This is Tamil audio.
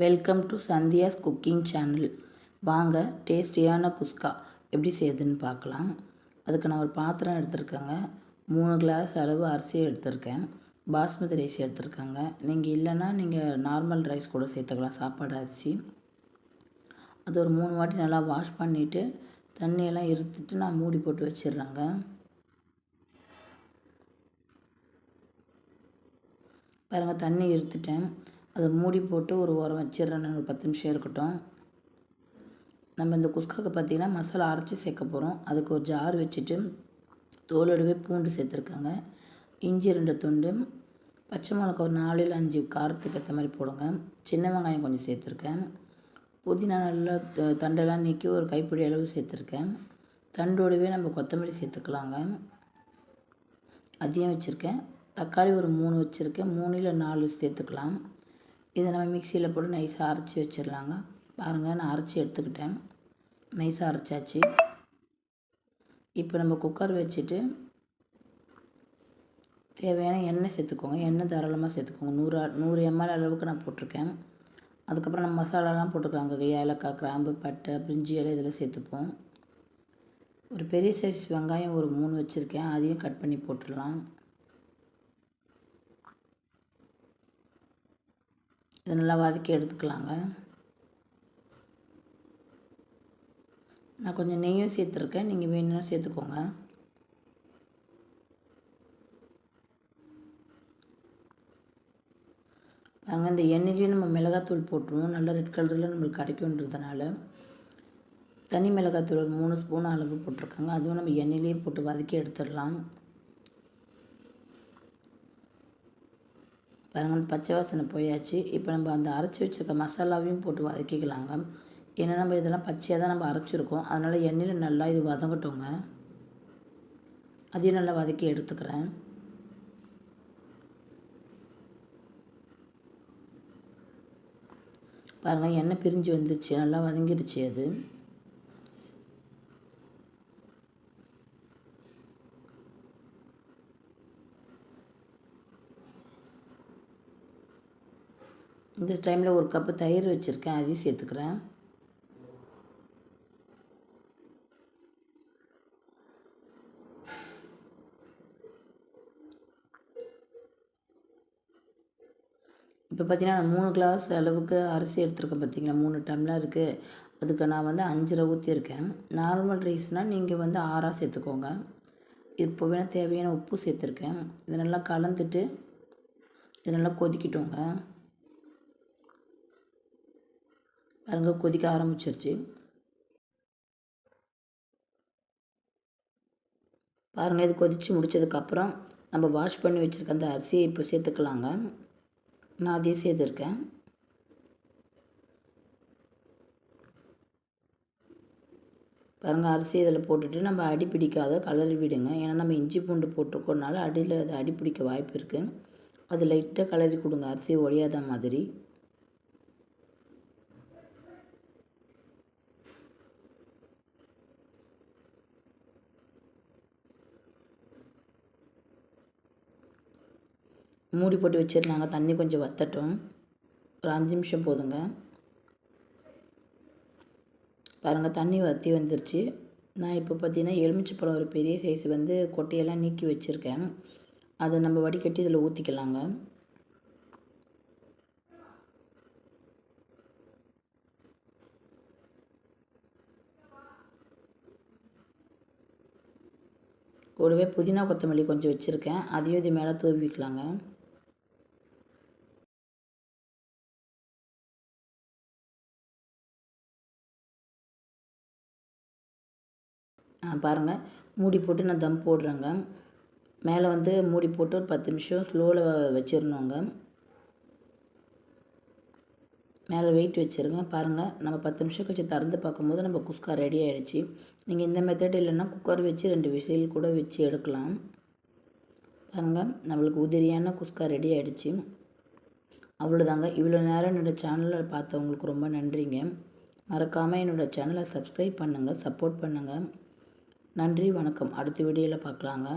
Welcome to Sandhya's cooking channel வாங்க டேஸ்டியான குஸ்கா. எப்படி செய்யுதுன்னு பார்க்கலாம். அதுக்கு நான் ஒரு பாத்திரம் எடுத்திருக்கேங்க. மூணு கிளாஸ் அளவு அரிசி எடுத்திருக்கேன். பாஸ்மதி ரைஸ் எடுத்திருக்கேங்க. நீங்கள் இல்லைன்னா நீங்கள் நார்மல் ரைஸ் கூட சேர்த்துக்கலாம் சாப்பாடு அரிசி. அது ஒரு மூணு வாட்டி நல்லா வாஷ் பண்ணிவிட்டு தண்ணியெல்லாம் இருத்துட்டு நான் மூடி போட்டு வச்சிடுறேங்க. பாருங்கள் தண்ணி இருத்துட்டேன். அதை மூடி போட்டு ஒரு உரம் வச்சிடுறேன். ஒரு பத்து நிமிஷம் இருக்கட்டும். நம்ம இந்த குஸ்காக்கு பார்த்திங்கன்னா மசாலா அரைச்சி சேர்க்க போகிறோம் அதுக்கு ஒரு ஜார் வச்சுட்டு தோலோடவே பூண்டு சேர்த்துருக்காங்க. இஞ்சி ரெண்டு துண்டு பச்சை மிளகா ஒரு நாலில் அஞ்சு காரத்துக்கு ஏற்ற மாதிரி போடுங்க. சின்ன வெங்காயம் கொஞ்சம் சேர்த்துருக்கேன். புதினா நல்லா தண்டெல்லாம் நீக்கி ஒரு கைப்பிடி அளவு சேர்த்துருக்கேன். தண்டோடவே நம்ம கொத்தமல்லி சேர்த்துக்கலாங்க. அதையும் வச்சுருக்கேன். தக்காளி ஒரு மூணு வச்சுருக்கேன். மூணில் நாலு சேர்த்துக்கலாம். இதை நம்ம மிக்சியில் போட்டு நைஸாக அரைச்சி வச்சிடலாங்க. பாருங்கள் நான் அரைச்சி எடுத்துக்கிட்டேன். நைஸாக அரைச்சாச்சு. இப்போ நம்ம குக்கர் வச்சுட்டு தேவையான எண்ணெய் சேர்த்துக்கோங்க. எண்ணெய் தாராளமாக சேர்த்துக்கோங்க. நூறு நூறு எம்எல் அளவுக்கு நான் போட்டிருக்கேன். அதுக்கப்புறம் நம்ம மசாலாலாம் போட்டுக்கலாங்க ஏலக்காய் கிராம்பு பட்டை பிரிஞ்சி இலை இதெல்லாம் சேர்த்துப்போம். ஒரு பெரிய சைஸ் வெங்காயம் ஒரு மூணு வச்சுருக்கேன். அதையும் கட் பண்ணி போட்டுடலாம். இதை நல்லா வதக்கி எடுத்துக்கலாங்க. நான் கொஞ்சம் நெய்யும் சேர்த்துருக்கேன். நீங்கள் வேணும்னா சேர்த்துக்கோங்க. பாருங்க இந்த எண்ணெயிலையும் நம்ம மிளகாத்தூள் போட்டுருவோம். நல்லா ரெட் கலரில் நம்மளுக்கு கிடைக்குன்றதுனால. தனி மிளகாத்தூள் ஒரு மூணு ஸ்பூன் அளவு போட்டிருக்காங்க. அதுவும் நம்ம எண்ணெயிலேயே போட்டு வதக்கி எடுத்துடலாம். பாருங்கள் பச்சை வாசனை போயாச்சு. இப்போ நம்ம அந்த அரைச்சி வச்சுருக்க மசாலாவையும் போட்டு வதக்கிக்கலாங்க. ஏன்னா நம்ம இதெல்லாம் பச்சையாக தான் நம்ம அரைச்சிருக்கோம். அதனால் எண்ணெயில் நல்லா இது வதங்கட்டோங்க. அதையும் நல்லா வதக்கி எடுத்துக்கிறேன். பாருங்கள் எண்ணெய் பிரிஞ்சு வந்துச்சு நல்லா வதங்கிடுச்சு அது. இந்த டைமில் ஒரு கப்பு தயிர் வச்சுருக்கேன் அதையும் சேர்த்துக்கிறேன். இப்போ பார்த்தீங்கன்னா நான் மூணு கிளாஸ் அளவுக்கு அரிசி எடுத்துருக்கேன் பார்த்தீங்களா மூணு டம்ளர் இருக்குது அதுக்கு நான் வந்து அஞ்சரை ஊற்றியிருக்கேன் நார்மல் ரைஸ்னால் நீங்கள் வந்து ஆறாக சேர்த்துக்கோங்க. இப்போ வேணால் தேவையான உப்பு சேர்த்துருக்கேன். இதை நல்லா கலந்துட்டு இது நல்லா கொதிக்கிட்டோங்க பாருங்க கொதிக்க ஆரம்பிச்சிருச்சு. பாருங்கள் இது கொதித்து முடித்ததுக்கப்புறம் நம்ம வாஷ் பண்ணி வச்சுருக்க அந்த அரிசியை இப்போ சேர்த்துக்கலாங்க. நான் அதையும் சேர்த்துருக்கேன். பாருங்கள் அரிசி இதில் போட்டுட்டு நம்ம அடி பிடிக்காத கலரி விடுங்க. ஏன்னா நம்ம இஞ்சி பூண்டு போட்டிருக்கோனால அடியில் அது அடி பிடிக்க வாய்ப்பு இருக்குது அது லைட்டாக கலரி கொடுங்க. அரிசி ஒழியாத மாதிரி. மூடி போட்டு வச்சிருந்தாங்க. தண்ணி கொஞ்சம் வத்தட்டும். ஒரு அஞ்சு நிமிஷம் போதுங்க. பாருங்கள் தண்ணி வற்றி வந்துருச்சு. நான் இப்போ பார்த்தீங்கன்னா எலுமிச்சப்பழம் ஒரு பெரிய சைஸ் வந்து கொட்டையெல்லாம் நீக்கி வச்சுருக்கேன். அதை நம்ம வடிகட்டி இதில் ஊற்றிக்கலாங்க கூடவே புதினா கொத்தமல்லி கொஞ்சம் வச்சுருக்கேன். அதையும் இது மேலே தூவிக்கலாங்க பாருங்கள் மூடி போட்டு நான் தம் போடுறேங்க. மேலே வந்து மூடி போட்டு ஒரு பத்து நிமிஷம் ஸ்லோவில் வச்சிடணுங்க மேலே வெயிட் வச்சுருங்க. பாருங்கள் நம்ம பத்து நிமிஷம் கழிச்சு திறந்து பார்க்கும்போது நம்ம குஸ்கா ரெடி ஆகிடுச்சு நீங்கள் இந்த மெத்தட் இல்லைன்னா குக்கர் வச்சு ரெண்டு விசில் கூட வச்சு எடுக்கலாம். பாருங்கள் நம்மளுக்கு உதிரியான குஸ்கா ரெடி ஆகிடுச்சு அவ்வளோதாங்க இவ்வளோ நேரம் என்னோடய சேனலில் பார்த்தவங்களுக்கு ரொம்ப நன்றிங்க. மறக்காமல் என்னோடய சேனலை சப்ஸ்கிரைப் பண்ணுங்கள் சப்போர்ட் பண்ணுங்கள் நன்றி வணக்கம். அடுத்த வீடியோவில் பார்க்கலாங்க